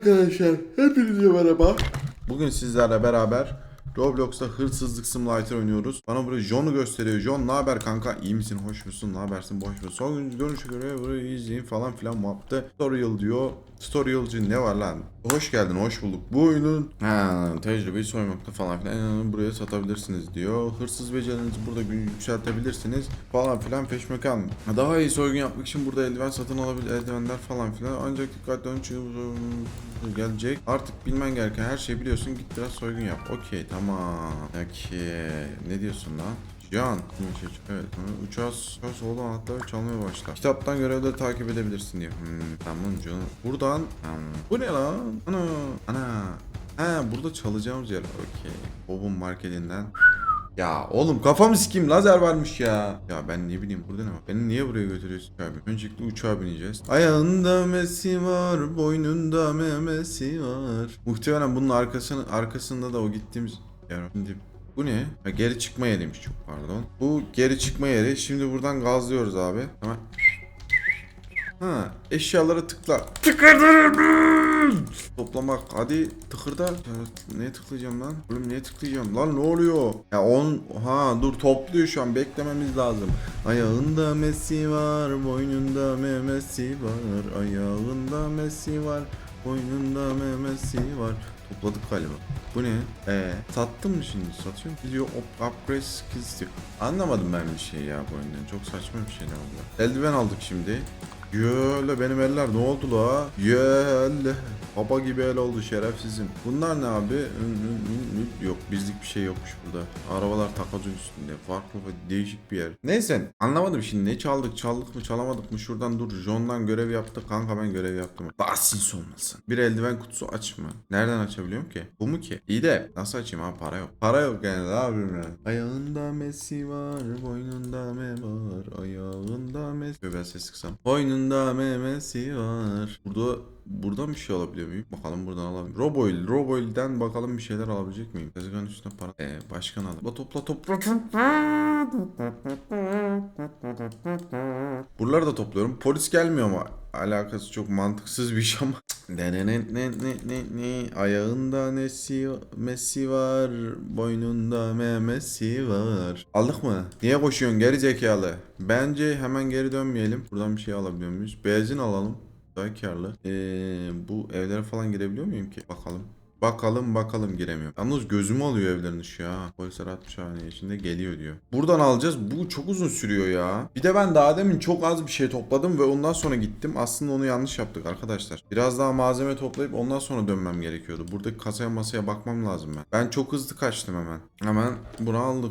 Arkadaşlar hepinize merhaba. Bugün sizlerle beraber Roblox'ta hırsızlık simulator oynuyoruz. Bana buraya John'u gösteriyor. John ne haber kanka? İyi misin? Hoş musun? Ne habersin? Boş musun? Son gün dönüşe göre burayı izleyin falan filan muhabbete. Tutorial diyor. Tutorial'cı ne var lan? Hoş geldin, hoş bulduk. Bu oyunun ha, tecrübeyi soymakta falan filan yani buraya satabilirsiniz diyor. Hırsız becerilerinizi burada yükseltebilirsiniz falan filan peşmekan. Daha iyi soygun yapmak için burada eldiven satın alabilir, eldivenler falan filan. Ancak dikkatli olun çünkü gelecek. Artık bilmen gereken her şeyi biliyorsun. Git biraz soygun yap. Okey tamam. Okey. Ne diyorsun lan? Can. Evet. Uçağı uçağı soldan anahtarı çalmaya başla. Kitaptan görevleri takip edebilirsin diyor. Hmm, tamam canım. Buradan. Hmm. Bu ne lan? Ana. Ana. Ha burada çalacağımız yer. Okey. Bob'un marketinden. Ya oğlum kafamı sikeyim lazer varmış ya. Ya ben ne bileyim burada ne var? Beni niye buraya götürüyorsun abi? Öncelikle uçağa bineceğiz. Ayağında mesi var, boynunda memesi var. Muhtemelen bunun arkasını, arkasında da o gittiğimiz yer. Şimdi bu ne? Ha, geri çıkma yeriymiş çok pardon. Bu geri çıkma yeri. Şimdi buradan gazlıyoruz abi. Hemen. Ha, eşyalara tıkla. Tıkladım. Toplamak. Hadi tıkırda. Ya, neye tıklayacağım lan? Oğlum neye tıklayacağım? Lan ne oluyor? Ya on ha dur topluyor şu an beklememiz lazım. Ayağında mesi var, boynunda memesi var. Ayağında mesi var, boynunda memesi var. Topladık galiba. Bu ne? Ee, sattın mı şimdi? Satıyor mu? Diyor up, upgrade skills diyor. Anlamadım ben bir şey ya bu oyundan. Çok saçma bir şey ne oldu? Eldiven aldık şimdi. Yöle benim eller ne oldu la? Yöle. Baba gibi el oldu şerefsizim. Bunlar ne abi? Yok bizlik bir şey yokmuş burada. Arabalar takozun üstünde. Farklı ve değişik bir yer. Neyse anlamadım şimdi ne çaldık çaldık mı çalamadık mı şuradan dur. John'dan görev yaptık kanka ben görev yaptım. Basis olmasın. Bir eldiven kutusu açma. Nereden açabiliyorum ki? Bu mu ki? İyi de nasıl açayım abi para yok. Para yok yani ne yapayım ben? Ayağında Messi var, boynunda meme var. Ayağında Messi. Ben ses sıksam. Boynunda memesi var. Burada Buradan bir şey alabiliyor muyum? Bakalım buradan alabilir. Roboil. Roboil'den bakalım bir şeyler alabilecek miyim? Tezgahın üstüne para. Ee, başkan al. Topla topla. Buraları da topluyorum. Polis gelmiyor ama alakası çok mantıksız bir iş ama. Ne ne ne ne ne ne ne ayağında nesi mesi var boynunda memesi var. Aldık mı? Niye koşuyorsun geri zekalı? Bence hemen geri dönmeyelim. Buradan bir şey alabiliyor muyuz? Benzin alalım. Daha karlı. Ee, bu evlere falan girebiliyor muyum ki? Bakalım. Bakalım bakalım giremiyorum. Yalnız gözümü alıyor evlerin ışığı ha. Polisler 60 saniye içinde geliyor diyor. Buradan alacağız. Bu çok uzun sürüyor ya. Bir de ben daha demin çok az bir şey topladım ve ondan sonra gittim. Aslında onu yanlış yaptık arkadaşlar. Biraz daha malzeme toplayıp ondan sonra dönmem gerekiyordu. Buradaki kasaya masaya bakmam lazım ben. Ben çok hızlı kaçtım hemen. Hemen bunu aldık.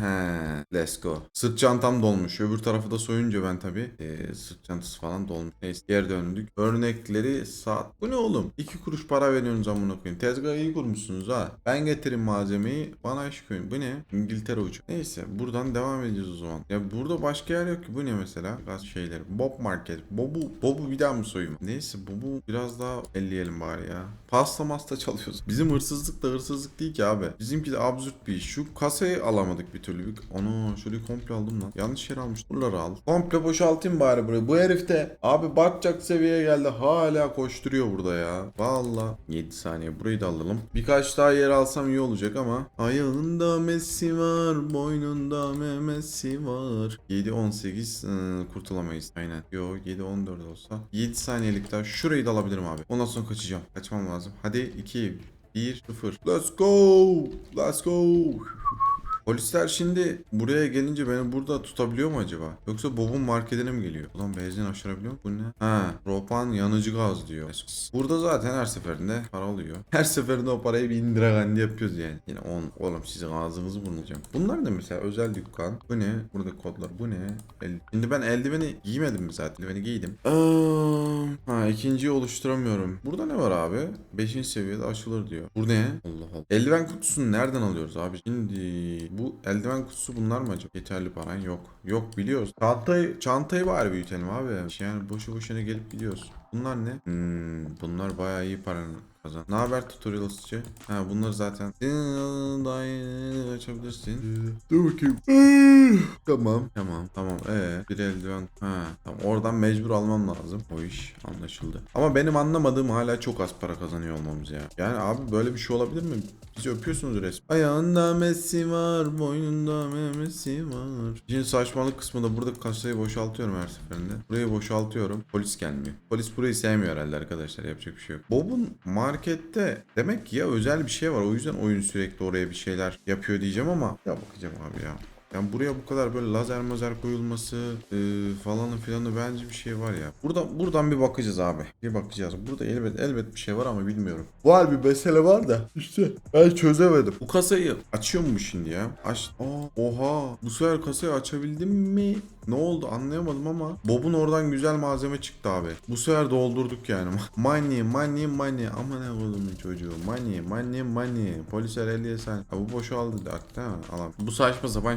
He, let's go. Sırt çantam dolmuş. Öbür tarafı da soyunca ben tabi. Ee, sırt çantası falan dolmuş. Neyse geri döndük. Örnekleri saat. Bu ne oğlum? 2 kuruş para veriyorsunuz amına koyayım. Tezgahı iyi kurmuşsunuz ha. Ben getireyim malzemeyi. Bana iş koyun. Bu ne? İngiltere uçağı. Neyse buradan devam edeceğiz o zaman. Ya burada başka yer yok ki. Bu ne mesela? Gaz şeyleri. Bob Market. Bob'u Bob'u bir daha mı soyayım? Neyse Bob'u biraz daha elleyelim bari ya. Pasta masta çalıyoruz. Bizim hırsızlık da hırsızlık değil ki abi. Bizimki de absürt bir iş. Şu kasayı alamadık bir türlü. Ana şöyle komple aldım lan. Yanlış yer almış. Buraları al. Komple boşaltayım bari burayı. Bu herif de abi batacak seviyeye geldi. Hala koşturuyor burada ya. Valla. 7 saniye. Burayı da alalım. Birkaç daha yer alsam iyi olacak ama. Ayağında Messi var. Boynunda memesi var. 7-18 ıı, kurtulamayız. Aynen. Yo 7-14 olsa. 7 saniyelik daha. Şurayı da alabilirim abi. Ondan sonra kaçacağım. Kaçmam lazım. Hadi 2 1 0. Let's go. Let's go. Polisler şimdi buraya gelince beni burada tutabiliyor mu acaba? Yoksa Bob'un marketine mi geliyor? Ulan benzin aşırabiliyor mu? Bu ne? Ha, propan yanıcı gaz diyor. Burada zaten her seferinde para oluyor. Her seferinde o parayı bir indirakandi yapıyoruz yani. Yine on, oğlum sizin ağzınızı burnayacağım. Bunlar ne mesela özel dükkan? Bu ne? Burada kodlar. Bu ne? El- Şimdi ben eldiveni giymedim mi zaten? Eldiveni giydim. Aa, ha ikinciyi oluşturamıyorum. Burada ne var abi? Beşinci seviyede açılır diyor. Bu ne? Allah Allah. Eldiven kutusunu nereden alıyoruz abi? Şimdi bu eldiven kutusu bunlar mı acaba? Yeterli paran yok. Yok biliyoruz. Çantayı, çantayı bari büyütelim abi. Yani boşu boşuna gelip gidiyoruz. Bunlar ne? Hmm, bunlar bayağı iyi para kazan. Ne haber tutorialsçı? Ha bunlar zaten. Açabilirsin. Dur bakayım. tamam. Tamam. Tamam. Ee, bir eldiven. Ha. Tamam. Oradan mecbur almam lazım. O iş anlaşıldı. Ama benim anlamadığım hala çok az para kazanıyor olmamız ya. Yani abi böyle bir şey olabilir mi? Bizi öpüyorsunuz resmen. Ayağında Messi var, boynunda memesi var. İşin saçmalık kısmında burada kasayı boşaltıyorum her seferinde. Burayı boşaltıyorum. Polis gelmiyor. Polis burayı sevmiyor herhalde arkadaşlar. Yapacak bir şey yok. Bob'un markette demek ki ya özel bir şey var. O yüzden oyun sürekli oraya bir şeyler yapıyor diyeceğim ama ya bakacağım abi ya. Yani buraya bu kadar böyle lazer mazer koyulması e, falanı filanı bence bir şey var ya. Buradan buradan bir bakacağız abi. Bir bakacağız. Burada elbet elbet bir şey var ama bilmiyorum. Var bir mesele var da işte ben çözemedim. Bu kasayı açıyor mu şimdi ya? Aç. Aa, oha. Bu sefer kasayı açabildim mi? Ne oldu anlayamadım ama Bob'un oradan güzel malzeme çıktı abi. Bu sefer doldurduk yani. money, money, money. Ama ne oğlum çocuğu. Money, money, money. Polisler 50 sen. Ha, bu boşaldı artık mi? Alalım. Bu saçma sapan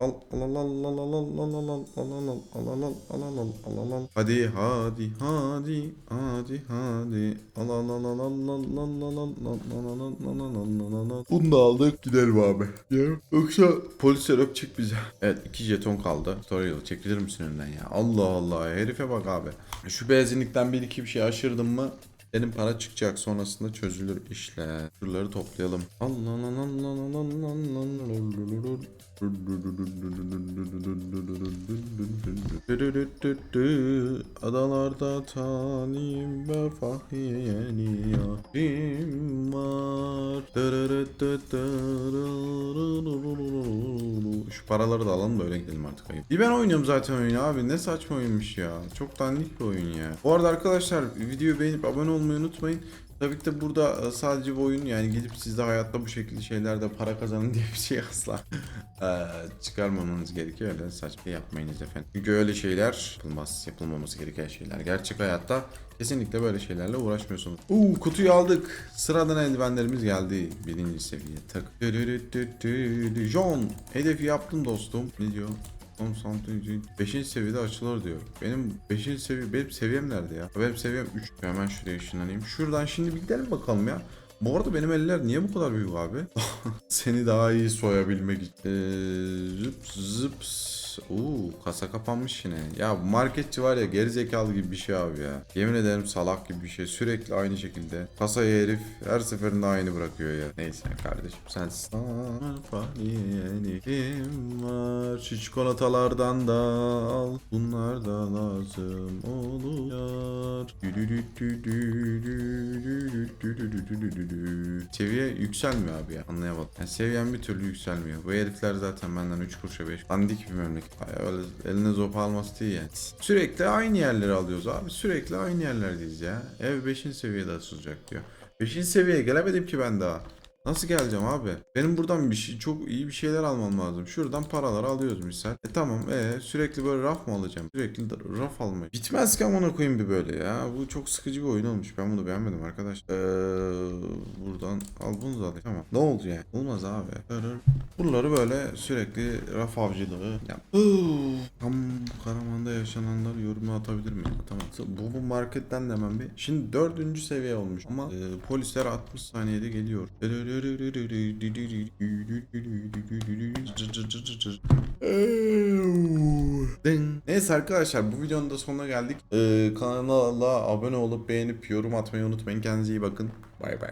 al al al al al al al al al al al al al al al Hadi hadi hadi hadi hadi al al al al al al al al al al al Bunu da aldık gidelim abi. Yoksa polisler öpecek bize. Evet iki jeton kaldı. Tutorial çekilir misin önden ya? Allah Allah herife bak abi. Şu benzinlikten bir iki bir şey aşırdım mı benim para çıkacak sonrasında çözülür işler. Şuraları toplayalım. Adalarda talim ve fahyeni yarim var. Paraları da alalım da öyle gidelim artık ayıp. Bir ben oynuyorum zaten oyunu abi. Ne saçma oyunmuş ya. Çok dandik bir oyun ya. Bu arada arkadaşlar videoyu beğenip abone olmayı unutmayın. Tabii ki de burada e, sadece bu oyun yani gidip siz de hayatta bu şekilde şeylerde para kazanın diye bir şey asla e, çıkarmamanız gerekiyor. Öyle saçma yapmayınız efendim. Çünkü öyle şeyler yapılmaz, yapılmaması gereken şeyler. Gerçek hayatta kesinlikle böyle şeylerle uğraşmıyorsunuz. Uuu kutuyu aldık. Sıradan eldivenlerimiz geldi. Birinci seviye. Tak. John hedefi yaptım dostum. Ne diyor? 10 santim 5. seviyede açılır diyor. Benim 5. seviye benim seviyem nerede ya? Benim seviyem 3. Hemen şuraya ışınlanayım. Şuradan şimdi bir gidelim bakalım ya. Bu arada benim eller niye bu kadar büyük abi? Seni daha iyi soyabilmek için. Ee, zıp zıps. Kasa kapanmış yine. Ya bu marketçi var ya gerizekalı gibi bir şey abi ya. Yemin ederim salak gibi bir şey. Sürekli aynı şekilde. Kasayı herif her seferinde aynı bırakıyor ya. Neyse kardeşim. Faniyenim var. Şu çikolatalardan da al. Bunlar da lazım oluyor. Seviye yükselmiyor abi ya. Anlayamadım. Yani seviyem bir türlü yükselmiyor. Bu herifler zaten benden 3 kuruşa 5. Dandik bir memleket. Öyle eline zopa alması değil yani. Sürekli aynı yerleri alıyoruz abi. Sürekli aynı yerlerdeyiz ya. Ev 5. seviyede açılacak diyor. 5. seviyeye gelemedim ki ben daha. Nasıl geleceğim abi? Benim buradan bir şey çok iyi bir şeyler almam lazım. Şuradan paraları alıyoruz misal. E tamam e sürekli böyle raf mı alacağım? Sürekli raf almayı. Bitmez ki amına koyayım bir böyle ya. Bu çok sıkıcı bir oyun olmuş. Ben bunu beğenmedim arkadaş. Ee, buradan al bunu da alayım. Tamam. Ne oldu yani? Olmaz abi. Buraları böyle sürekli raf avcılığı. Huu. Tam Karaman'da yaşananları yoruma atabilir miyim? Tamam. Bu, bu marketten de hemen bir. Şimdi dördüncü seviye olmuş. Ama e, polisler 60 saniyede geliyor. Neyse arkadaşlar bu videonun da sonuna geldik. Ee, kanala abone olup beğenip yorum atmayı unutmayın. Kendinize iyi bakın. Bay bay.